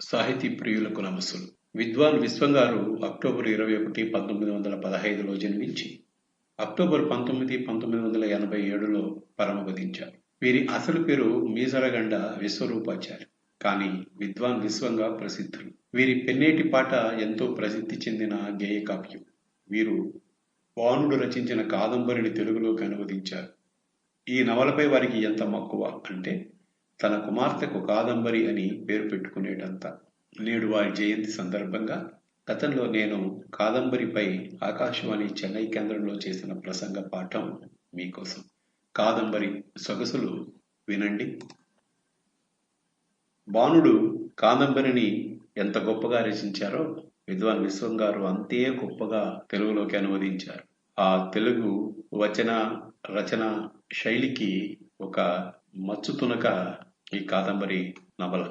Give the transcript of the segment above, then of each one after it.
సాహితీ ప్రియులకు నమస్సులు. విద్వాన్ విశ్వం గారు అక్టోబర్ ఇరవై ఒకటి పంతొమ్మిది వందల పదహైదులో జన్మించి అక్టోబర్ పంతొమ్మిది పంతొమ్మిది వందల ఎనభై ఏడులో పరమపదించారు వీరి అసలు పేరు మీసరగండ విశ్వరూపాచారి కానీ విద్వాన్ విశ్వంగా ప్రసిద్ధులు. వీరి పెన్నేటి పాట ఎంతో ప్రసిద్ధి చెందిన గేయ కావ్యం. వీరు వానుడు రచించిన కాదంబరిని తెలుగులోకి అనువదించారు. ఈ నవలపై వారికి ఎంత మక్కువ అంటే తన కుమార్తెకు కాదంబరి అని పేరు పెట్టుకునేటంత నేడు వారి జయంతి సందర్భంగా గతంలో నేను కాదంబరిపై ఆకాశవాణి చెన్నై కేంద్రంలో చేసిన ప్రసంగ పాఠం మీకోసం. కాదంబరి సొగసులు వినండి. బాణుడు కాదంబరిని ఎంత గొప్పగా రచించారో విద్వాన్ విశ్వం గారు అంతే గొప్పగా తెలుగులోకి అనువదించారు. ఆ తెలుగు వచన రచన శైలికి ఒక మచ్చు తునక ఈ కాదంబరి నవల.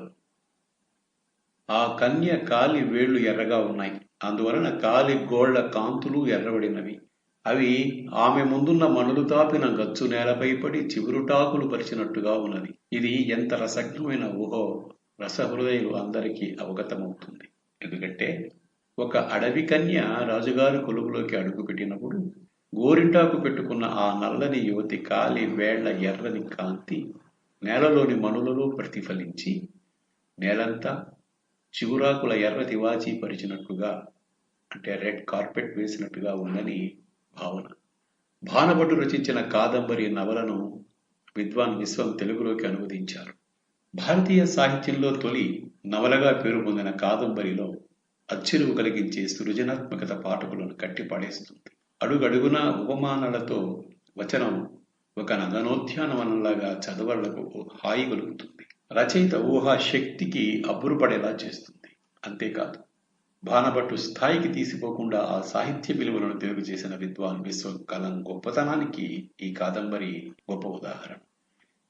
ఆ కన్య కాలి వేళ్ళు ఎర్రగా ఉన్నాయి. అందువలన కాలి గోళ్ళ కాంతులు ఎర్రబడినవి. అవి ఆమె ముందున్న మణులు తాపిన గచ్చు నేలపై పడి చిగురుటాకులు పరిచినట్టుగా ఉన్నది. ఇది ఎంత రసజ్ఞమైన ఊహో! రసహృదయులు అందరికీ అవగతమవుతుంది. ఎందుకంటే ఒక అడవి కన్య రాజుగారి కొలువులోకి అడుగుపెట్టినప్పుడు గోరింటాకు పెట్టుకున్న ఆ నల్లని యువతి కాలి వేళ్ళ ఎర్రని కాంతి నేలలోని మనులలో ప్రతిఫలించి నేలంతా చిగురాకుల ఎర్ర తివాచీ పరిచినట్టుగా అంటే రెడ్ కార్పెట్ వేసినట్టుగా ఉందని భావన. భానభటు రచించిన కాదంబరి నవలను విద్వాన్ విశ్వం తెలుగులోకి అనువదించారు. భారతీయ సాహిత్యంలో తొలి నవలగా పేరు పొందిన కాదంబరిలో అచ్చెరువు కలిగించే సృజనాత్మకత పాఠకులను కట్టిపడేస్తుంది. అడుగడుగునా ఉపమానాలతో వచనం ఒక నదనోద్యానవనంలాగా చదవలకు హాయి కలుగుతుంది. రచయిత ఊహా శక్తికి అబ్బురుపడేలా చేస్తుంది. అంతేకాదు బాణభట్టు స్థాయికి తీసిపోకుండా ఆ సాహిత్య విలువలను తెలుగు చేసిన విద్వాన్ విశ్వం కలం గొప్పతనానికి ఈ కాదంబరి గొప్ప ఉదాహరణ.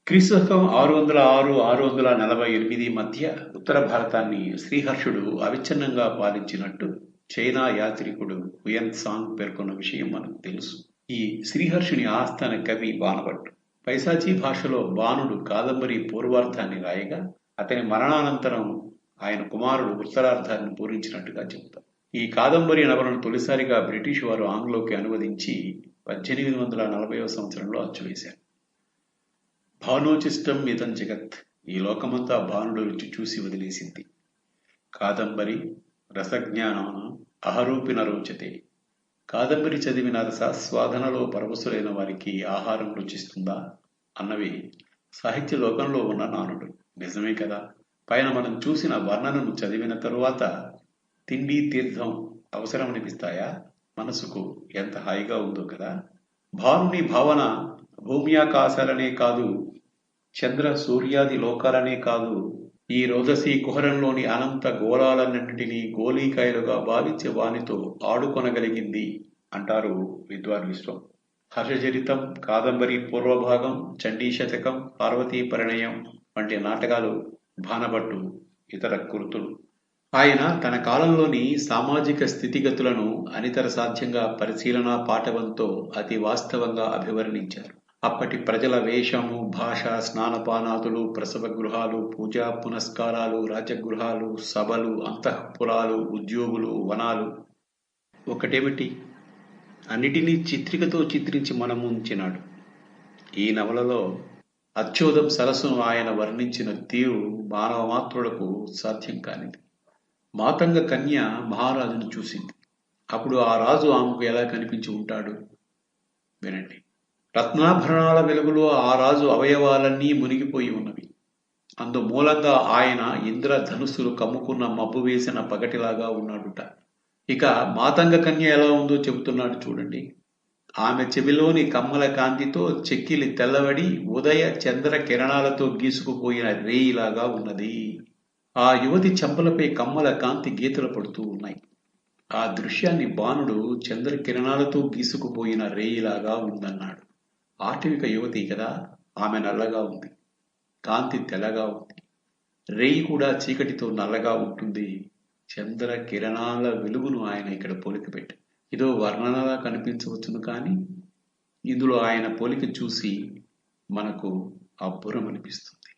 క్రీస్తుకం ఆరు వందల ఆరు ఆరు వందల నలభై ఎనిమిది మధ్య ఉత్తర భారతాన్ని శ్రీహర్షుడు అవిచ్ఛిన్నంగా పాలించినట్టు చైనా యాత్రికుడు హుయన్ సాంగ్ పేర్కొన్న విషయం మనకు తెలుసు. ఈ శ్రీహర్షుని ఆస్థాన కవి బాణభట్టు. పైశాచీ భాషలో బాణుడు కాదంబరి పూర్వార్థాన్ని రాయగా అతని మరణానంతరం ఆయన కుమారుడు ఉత్తరార్థాన్ని పూరించినట్టుగా చెబుతారు ఈ కాదంబరి నవలను తొలిసారిగా బ్రిటిష్ వారు ఆంగ్లోకి అనువదించి పద్దెనిమిది వందల నలభైవ సంవత్సరంలో అచ్చువేశారు. భానోచిష్టం ఇతం జగత్ ఈ లోకమంతా భానుడు రుచి చూసి వదిలేసింది. కాదంబరి రసజ్ఞానం అహరూపిన రోచతే. కాదంబరి చదివిన రసాస్వాదనలో పరవశులైన వారికి ఆహారం రుచిస్తుందా? అన్నవి సాహిత్య లోకంలో ఉన్న నానుడు. నిజమే కదా? పైన మనం చూసిన వర్ణనను చదివిన తరువాత తిండి తీర్థం అవసరం అనిపిస్తాయా? మనసుకు ఎంత హాయిగా ఉందో కదా? భానుని భావన భూమ్యాకాశాలనే కాదు చంద్ర సూర్యాది లోకాలనే కాదు ఈ రోదసి కుహరంలోని అనంత గోళాలన్నింటినీ గోలీకాయలుగా భావించే వానితో ఆడుకొనగలిగింది అంటారు విద్వాన్ విశ్వం. హర్షచరితం కాదంబరి పూర్వభాగం చండీ శతకం పార్వతీ పరిణయం వంటి నాటకాలు భానభట్టు ఇతర కృతులు. ఆయన తన కాలంలోని సామాజిక స్థితిగతులను అనితర సాధ్యంగా పరిశీలన పాఠవంతో అతి వాస్తవంగా అభివర్ణించారు. అప్పటి ప్రజల వేషము భాష స్నానపానాదులు ప్రసవ గృహాలు పూజా పునస్కారాలు రాజగృహాలు సభలు అంతఃపురాలు ఉద్యోగులు వనాలు. ఒకటేమిటి? అన్నిటినీ చిత్రికతో చిత్రించి మనం ఉంచినాడు. ఈ నవలలో అత్యోదం సరస్సును ఆయన వర్ణించిన తీరు మానవ మాత్రులకు సాధ్యం కానిది. మాతంగ కన్య మహారాజును చూసింది. అప్పుడు ఆ రాజు ఆమెకు ఎలా కనిపించి ఉంటాడు? వినండి. రత్నాభరణాల వెలుగులో ఆ రాజు అవయవాలన్నీ మునిగిపోయి ఉన్నవి. అందు మూలంగా ఆయన ఇంద్రధనుస్సులు కమ్ముకున్న మబ్బు వేసిన పగటిలాగా ఉన్నాడుట. ఇక మాతంగ కన్య ఎలా ఉందో చెబుతున్నాడు చూడండి. ఆమె చెవిలోని కమ్మల కాంతితో చెక్కిలి తెల్లబడి ఉదయ చంద్ర కిరణాలతో గీసుకుపోయిన రేయిలాగా ఉన్నది. ఆ యువతి చెంపలపై కమ్మల కాంతి గీతలు పడుతూ ఉన్నాయి. ఆ దృశ్యాన్ని బాణుడు చంద్ర కిరణాలతో గీసుకుపోయిన రేయిలాగా ఉందన్నాడు. ఆటవిక యువతి కదా ఆమె నల్లగా ఉంది కాంతి తెల్లగా ఉంది రేయి కూడా చీకటితో నల్లగా ఉంటుంది. చంద్ర కిరణాల వెలుగును ఆయన ఇక్కడ పోలిక పెట్టారు ఇదో వర్ణనలా కనిపించవచ్చును కానీ ఇందులో ఆయన పోలిక చూసి మనకు అబ్బురం అనిపిస్తుంది.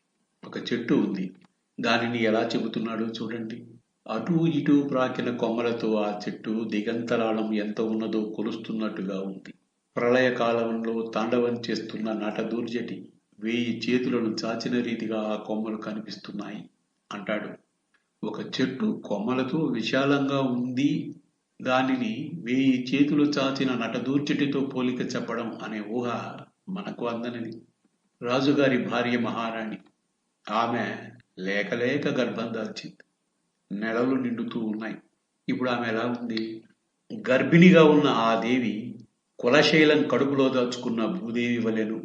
ఒక చెట్టు ఉంది. దానిని ఎలా చెబుతున్నాడో చూడండి. అటు ఇటు ప్రాకిన కొమ్మలతో ఆ చెట్టు దిగంతరాళం ఎంత ఉన్నదో కొలుస్తున్నట్టుగా ఉంది. ప్రళయకాలంలో తాండవం చేస్తున్న నట దూర్జటి వేయి చేతులను చాచిన రీతిగా ఆ కొమ్మలు కనిపిస్తున్నాయి అంటాడు. ఒక చెట్టు కొమ్మలతో విశాలంగా ఉంది. దానిని వేయి చేతులు చాచిన నటదూర్చటితో పోలిక చెప్పడం అనే ఊహ మనకు అందనిది. రాజుగారి భార్య మహారాణి. ఆమె లేకలేక గర్భం దాల్చింది. నెలలు నిండుతూ ఉన్నాయి. ఇప్పుడు ఆమె ఎలా ఉంది? గర్భిణిగా ఉన్న ఆ దేవి కులశైలం కడుపులో దాచుకున్న భూదేవి వలెను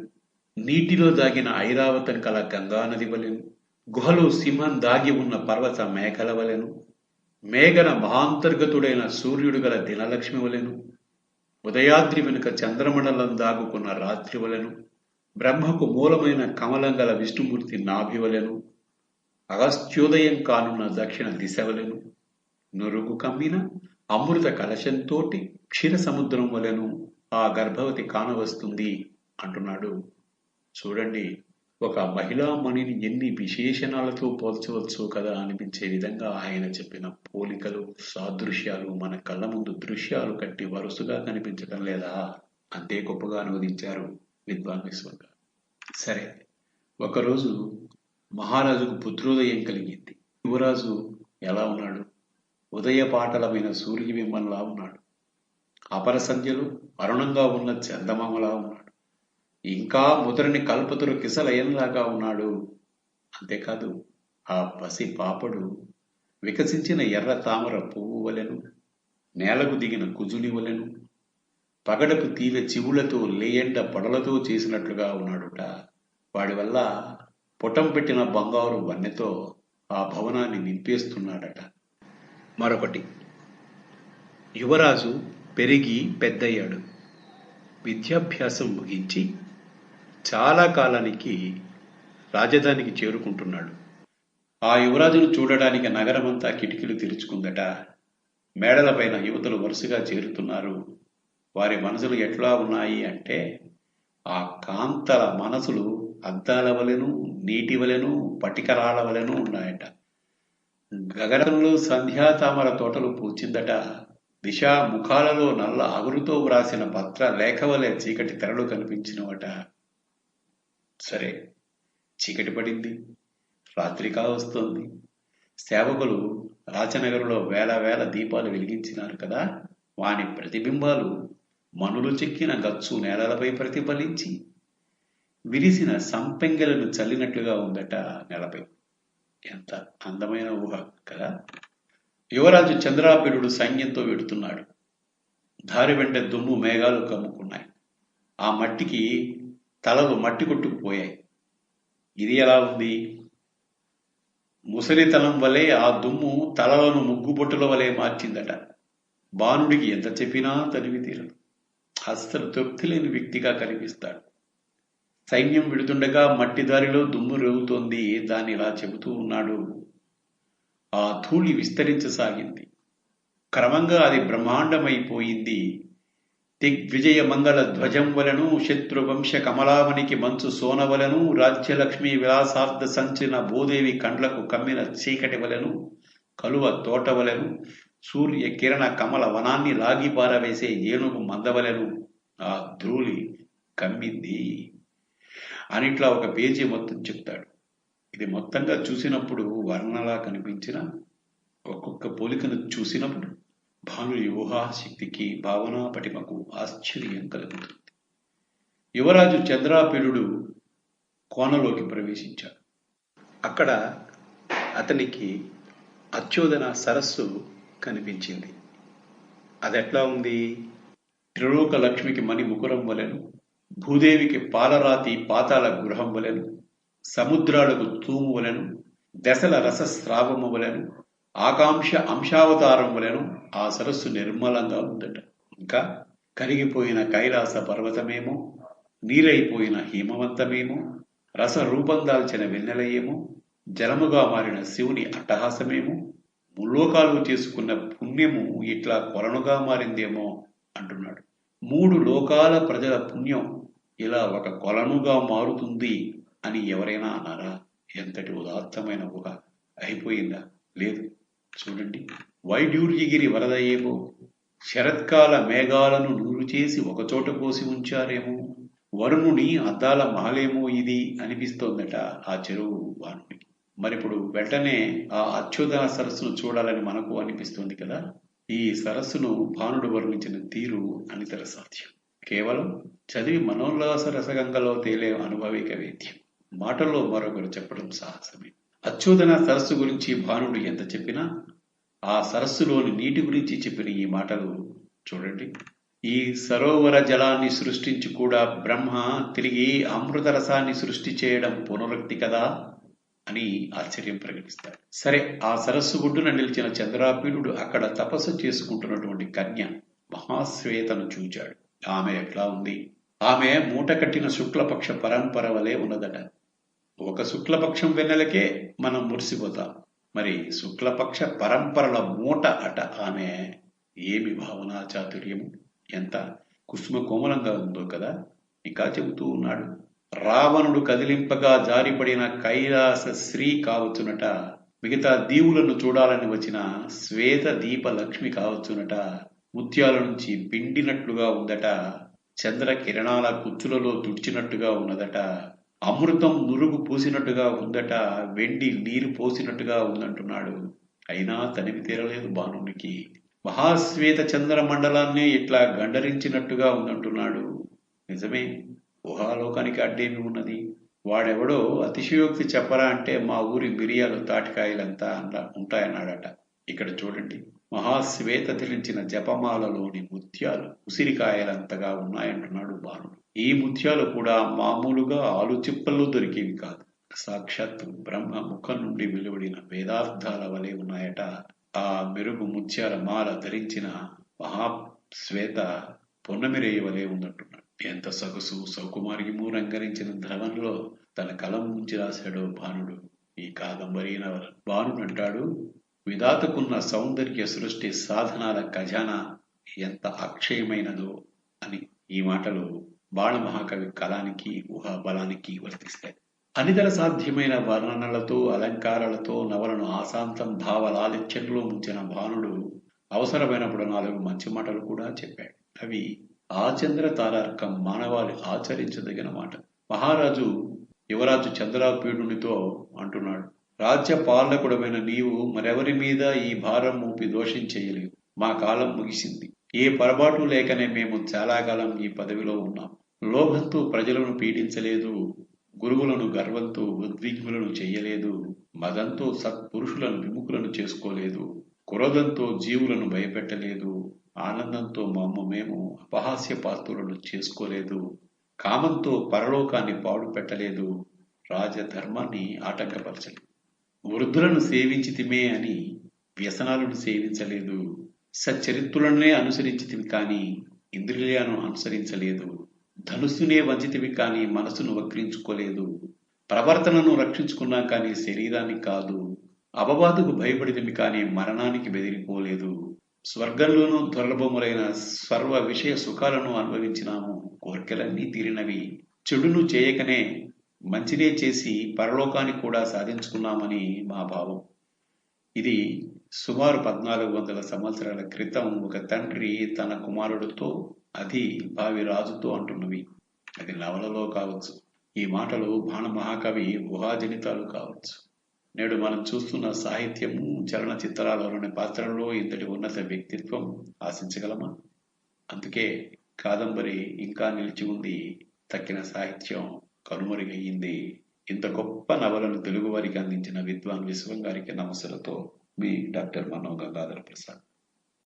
నీటిలో దాగిన ఐరావతం కల గంగానది వలెను గుహలో సింహం దాగి ఉన్న పర్వత మేఘల వలెను మేఘన మహాంతర్గతుడైన సూర్యుడు గల దినలక్ష్మి వలెను ఉదయాద్రి వెనుక చంద్రమండలం దాగుకున్న రాత్రి వలెను బ్రహ్మకు మూలమైన కమలం గల విష్ణుమూర్తి నాభి వలెను అగస్త్యోదయం కానున్న దక్షిణ దిశ వలెను నురుగు కమ్మిన అమృత కలశంతోటి క్షీర సముద్రం వలెను ఆ గర్భవతి కానవస్తుంది అంటున్నాడు. చూడండి ఒక మహిళా మణిని ఎన్ని విశేషణాలతో పోల్చవచ్చు కదా అనిపించే విధంగా ఆయన చెప్పిన పోలికలు సాదృశ్యాలు మన కళ్ళ ముందు దృశ్యాలు కట్టి వరుసగా కనిపించడం లేదా? అంతే గొప్పగా అనువదించారు విద్వాన్ గారు సరే ఒకరోజు మహారాజుకు పుత్రోదయం కలిగింది. యువరాజు ఎలా ఉన్నాడు? ఉదయ పాటలమైన సూర్యబింబంలా ఉన్నాడు. అపరసంధ్యలు అరుణంగా ఉన్న చందమామలా ఉన్నాడు. ఇంకా ముదరని కల్పతురు కిసలయంలాగా ఉన్నాడు. అంతేకాదు ఆ పసి పాపడు వికసించిన ఎర్ర తామర పువ్వు వలెను నేలకు దిగిన కుజుని వలెను పగడపు తీవె చివులతో లేయండ పొడలతో చేసినట్లుగా ఉన్నాడుట. వాడి వల్ల పుటం పెట్టిన బంగారు వన్నెతో ఆ భవనాన్ని నింపేస్తున్నాడట. మరొకటి యువరాజు పెరిగి పెద్దయ్యాడు. విద్యాభ్యాసం ముగించి చాలా కాలానికి రాజధానికి చేరుకుంటున్నాడు. ఆ యువరాజును చూడడానికి నగరమంతా కిటికీలు తెరుచుకుందట. మేడలపైన యువతలు వరుసగా చేరుతున్నారు. వారి మనసులు ఎట్లా ఉన్నాయి అంటే ఆ కాంతల మనసులు అద్దాల వలెను నీటి వలెను పటికరాల వలెను ఉన్నాయట. గగనంలో సంధ్యాతామర తోటలు పూచిందట. దిశా ముఖాలలో నల్ల అగురుతో వ్రాసిన పత్ర లేఖ వలె చీకటి తెరలు కనిపించినవట. సరే చీకటి పడింది. రాత్రికా వస్తోంది. సేవకులు రాచనగరులో వేల వేల దీపాలు వెలిగించినారు కదా. వాని ప్రతిబింబాలు మనులు చెక్కిన గచ్చు నేలలపై ప్రతిఫలించి విరిసిన సంపెంగలను చల్లినట్లుగా ఉందట నేలపై. ఎంత అందమైన ఊహ కదా. యువరాజు చంద్రాపీడుడు సైన్యంతో వెడుతున్నాడు. దారి వెంట దుమ్ము మేఘాలు కమ్ముకున్నాయి. ఆ మట్టికి తలలు మట్టి కొట్టుకుపోయాయి. ఇది ఎలా ఉంది? ముసలితనం వలె ఆ దుమ్ము తలలను ముగ్గుబొట్టుల వలె మార్చిందట. బాణుడికి ఎంత చెప్పినా తనివి తీరదు. అస్సలు తృప్తి లేని వ్యక్తిగా కనిపిస్తాడు. సైన్యం విడుతుండగా మట్టి దారిలో దుమ్ము రేగుతోంది. దాన్ని ఇలా చెబుతూ ఉన్నాడు. ఆ ధూళి విస్తరించసాగింది. క్రమంగా అది బ్రహ్మాండమైపోయింది. దిగ్విజయ మంగళ ధ్వజం వలను శత్రువంశ కమలామణికి మంచు సోనవలను రాజ్యలక్ష్మి విలాసార్థ సంచిన భూదేవి కండ్లకు కమ్మిన చీకటి వలను కలువ తోట వలెను సూర్య కిరణ కమల వనాన్ని లాగి పారవేసే ఏనుగు మందవలను ఆ ధూళి కమ్మింది. అనిట్లా ఒక పేజీ మొత్తం చెప్తాడు. ఇది మొత్తంగా చూసినప్పుడు వర్ణలా కనిపించిన ఒక్కొక్క పోలికను చూసినప్పుడు భానుడి ఊహాశక్తికి భావనా పటిమకు ఆశ్చర్యం కలుగుతుంది. యువరాజు చంద్రాపీడుడు కోనలోకి ప్రవేశించాడు. అక్కడ అతనికి అత్యోదన సరస్సు కనిపించింది. అదెట్లా ఉంది? త్రిలోక లక్ష్మికి మణి ముకురం వలెను భూదేవికి పాలరాతి పాతాల గృహం వలెను సముద్రాలకు తూము వలెను దశల రసస్రావము వలెను ఆకాంక్ష అంశావతారం వలెను ఆ సరస్సు నిర్మలంగా ఉందట. ఇంకా కరిగిపోయిన కైలాస పర్వతమేమో నీరైపోయిన హిమవంతమేమో రసరూపం దాల్చిన వెన్నెలయేమో జలముగా మారిన శివుని అట్టహాసమేమో ముల్లోకాలు చేసుకున్న పుణ్యము ఇట్లా కొలనుగా మారిందేమో అంటున్నాడు. మూడు లోకాల ప్రజల పుణ్యం ఇలా ఒక కొలనుగా మారుతుంది అని ఎవరైనా అన్నారా? ఎంతటి ఉదాత్తమైన ఊహ. అయిపోయిందా? లేదు. చూడండి. వైడ్యూర్యగిరి వరదయేమో శరత్కాల మేఘాలను నూరు చేసి ఒకచోట కోసి ఉంచారేమో. వరుణుని అద్దాల మహలేమో ఇది అనిపిస్తోందట ఆ చెరువు వానుడికి మరిప్పుడు వెంటనే ఆ అచ్యుతన సరస్సును చూడాలని మనకు అనిపిస్తుంది కదా? ఈ సరస్సును భానుడు వర్ణించిన తీరు అనితర సాధ్యం. కేవలం చదివి మనోల్లాస రసగంగలో తేలే అనుభవిక వేద్యం. మాటల్లో మరొకరు చెప్పడం సాహసమే. అచ్చోదన సరస్సు గురించి భానుడు ఎంత చెప్పినా ఆ సరస్సులోని నీటి గురించి చెప్పిన ఈ మాటలు చూడండి. ఈ సరోవర జలాన్ని సృష్టించి కూడా బ్రహ్మ తిరిగి అమృత రసాన్ని సృష్టి చేయడం పునరుక్తి కదా అని ఆశ్చర్యం ప్రకటిస్తాడు. సరే ఆ సరస్సు గుడ్డున నిలిచిన చంద్రాపీడుడు అక్కడ తపస్సు చేసుకుంటున్నటువంటి కన్య మహాశ్వేతను చూచాడు. ఆమె ఎట్లా ఉంది? ఆమె మూట కట్టిన శుక్లపక్ష పరంపర వలె ఉన్నదట. ఒక శుక్లపక్షం వెన్నెలకే మనం మురిసిపోతాం. మరి శుక్లపక్ష పరంపరల మూట అట ఆమె ఏమి భావనా చాతుర్యము? ఎంత కుసుమ కోమలంగా ఉందో కదా? ఇంకా చెబుతూ ఉన్నాడు. రావణుడు కదిలింపగా జారిపడిన కైలాస శ్రీ కావచ్చునట. మిగతా దీవులను చూడాలని వచ్చిన శ్వేత దీప లక్ష్మి కావచ్చునట. ముత్యాల నుంచి పిండినట్లుగా ఉందట. చంద్ర కిరణాల కుచ్చులలో తుడిచినట్టుగా ఉన్నదట. అమృతం నురుగు పూసినట్టుగా ఉందట వెండి నీరు పోసినట్టుగా ఉందంటున్నాడు. అయినా తనివి తీరలేదు బాణునికి మహాశ్వేత చంద్ర మండలాన్ని ఇట్లా గండరించినట్టుగా ఉందంటున్నాడు. నిజమే ఊహాలోకానికి అడ్డేమి ఉన్నది? వాడెవడో అతిశయోక్తి చెప్పరా అంటే మా ఊరి మిరియాలు తాటికాయలంతా అంట ఉంటాయన్నాడట. ఇక్కడ చూడండి. మహాశ్వేత ధరించిన జపమాలలోని ముత్యాలు ఉసిరికాయలంతగా ఉన్నాయంటున్నాడు బాలుడు. ఈ ముత్యాలు కూడా మామూలుగా ఆలు చిప్పల్లో దొరికేవి కాదు. సాక్షాత్ బ్రహ్మ ముఖం నుండి వెలువడిన వేదార్థాల వలె ఉన్నాయట. ఆ మెరుగు ముత్యాల మాల ధరించిన మహాశ్వేత పొన్నమిరేయ వలె ఉందంటున్నాడు. ఎంత సొగసు సౌకుమార్గిము రంగరించిన ధ్రవంలో తన కలం ముంచి రాశాడో భానుడు ఈ కాదంబరీ నవల. భానుడు అంటాడు విధాతకున్న సౌందర్య సృష్టి సాధనాల ఖజానా ఎంత అక్షయమైనదో అని ఈ మాటలు బాణ మహాకవి కళానికి ఊహాబలానికి వర్తిస్తాయి. అనితర సాధ్యమైన వర్ణనలతో అలంకారాలతో నవలను ఆశాంతం భావలాలిత్యంలో ముంచిన భానుడు అవసరమైనప్పుడు నాలుగు మంచి మాటలు కూడా చెప్పాడు. అవి ఆచంద్ర తారార్కం మానవాళి ఆచరించదగిన మాట. మహారాజు యువరాజు చంద్రాపీడునితో అంటున్నాడు. రాజ్య పాలకుడమైన నీవు మరెవరి మీద ఈ భారం మోపి దోషం చేయలేవు మా కాలం ముగిసింది. ఏ పొరపాటు లేకనే మేము చాలా కాలం ఈ పదవిలో ఉన్నాం. లోభంతో ప్రజలను పీడించలేదు గురువులను గర్వంతో ఉద్విగ్నులను చేయలేదు మదంతో సత్పురుషులను విముఖులను చేసుకోలేదు క్రోధంతో జీవులను భయపెట్టలేదు ఆనందంతో మమ్మ మేము అపహాస్య పాత్రులను చేసుకోలేదు కామంతో పరలోకాన్ని పాడు పెట్టలేదు రాజధర్మాన్ని ఆటంకపరచలేదు. వృద్ధులను సేవించితిమే అని వ్యసనాలను సేవించలేదు. సచ్చరిత్రులనే అనుసరించితివి కానీ ఇంద్రియాలను అనుసరించలేదు. ధనుస్సునే వంచితివి కానీ మనసును వక్రించుకోలేదు. ప్రవర్తనను రక్షించుకున్నా కానీ శరీరాన్ని కాదు అపవాదుకు భయపడితివి కానీ మరణానికి బెదిరిపోలేదు. స్వర్గంలోనూ దుర్లభములైన సర్వ విషయ సుఖాలను అనుభవించినాము. కోరికలన్నీ తీరినవి. చెడును చేయకనే మంచినే చేసి పరలోకాన్ని కూడా సాధించుకున్నామని మా భావం. ఇది సుమారు పద్నాలుగు వందల సంవత్సరాల క్రితం ఒక తండ్రి తన కుమారుడితో అది భావి రాజుతో అంటున్నవి. అది నవలలో కావచ్చు. ఈ మాటలు బాణ మహాకవి ఊహాజనితాలు కావచ్చు. నేడు మనం చూస్తున్న సాహిత్యము చలనచిత్రాలలోని పాత్రల్లో ఇంతటి ఉన్నత వ్యక్తిత్వం ఆశించగలమా? అందుకే కాదంబరి ఇంకా నిలిచి ఉంది తక్కిన సాహిత్యం. కనుమరుగయ్యింది. ఇంత గొప్ప నవలను తెలుగు వారికి అందించిన విద్వాన్ విశ్వం గారికి నమస్సులతో మీ డాక్టర్ మనో గంగాధర ప్రసాద్.